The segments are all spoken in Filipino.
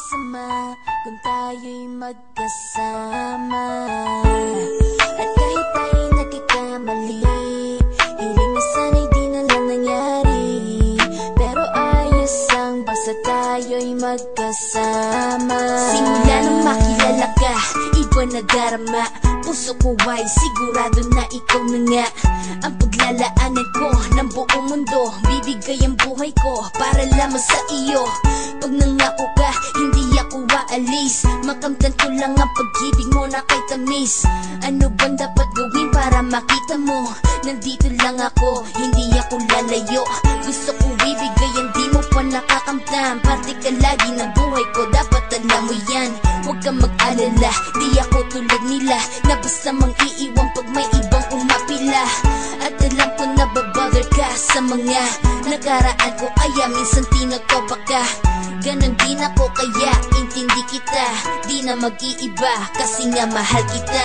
Kung tayo'y magkasama. At kahit tayo'y nagkakamali Hiling na sana'y di na lang nangyari. Pero ayos ang basta tayo'y magkasama. Simula nang makilala ka, iba na darama Puso ko ay sigurado na ikaw na nga Ang paglalaanan ko ng buong mundo. Bibigay ang buhay ko para lamang sa iyo. Pag nangako ka, hindi ako aalis. Makamtan ko lang ang pag-ibig mo na kay tamis. Ano bang dapat gawin para makita mo? Nandito lang ako, hindi ako lalayo. Gusto ko ibigay ang di mo pa nakakamtan. Parte ka lagi ng buhay ko, dapat alam mo yan. Huwag kang mag-alala, di ako tulad nila. Na basta mang iiwan pag may ibang sa mga Nakaraan ko. Kaya minsan tinatopa ka Ganon din ako. Kaya intindi kita Di na mag-iiba kasi nga mahal kita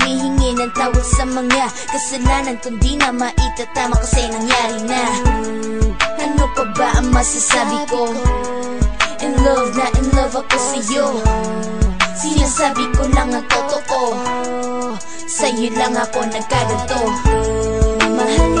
ng tawad sa mga kasalanan Kung di na maitatama kasi nangyari na. Ano pa ba ang masasabi ko? In love na in love ako sa'yo. Sinasabi ko lang ang totoo. Sa'yo lang ako nagkaganto. Mamahalin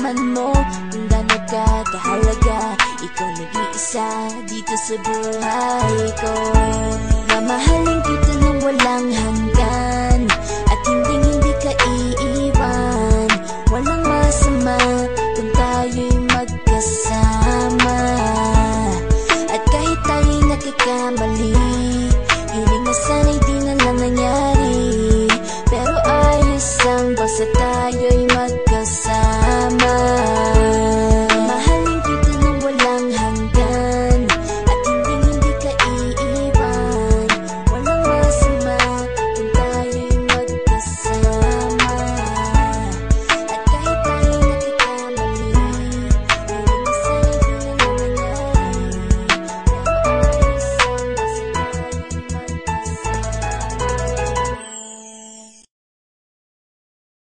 malaman mo kung gaano ka kahalaga Ikaw nag-iisa dito sa buhay ko. Mamahalin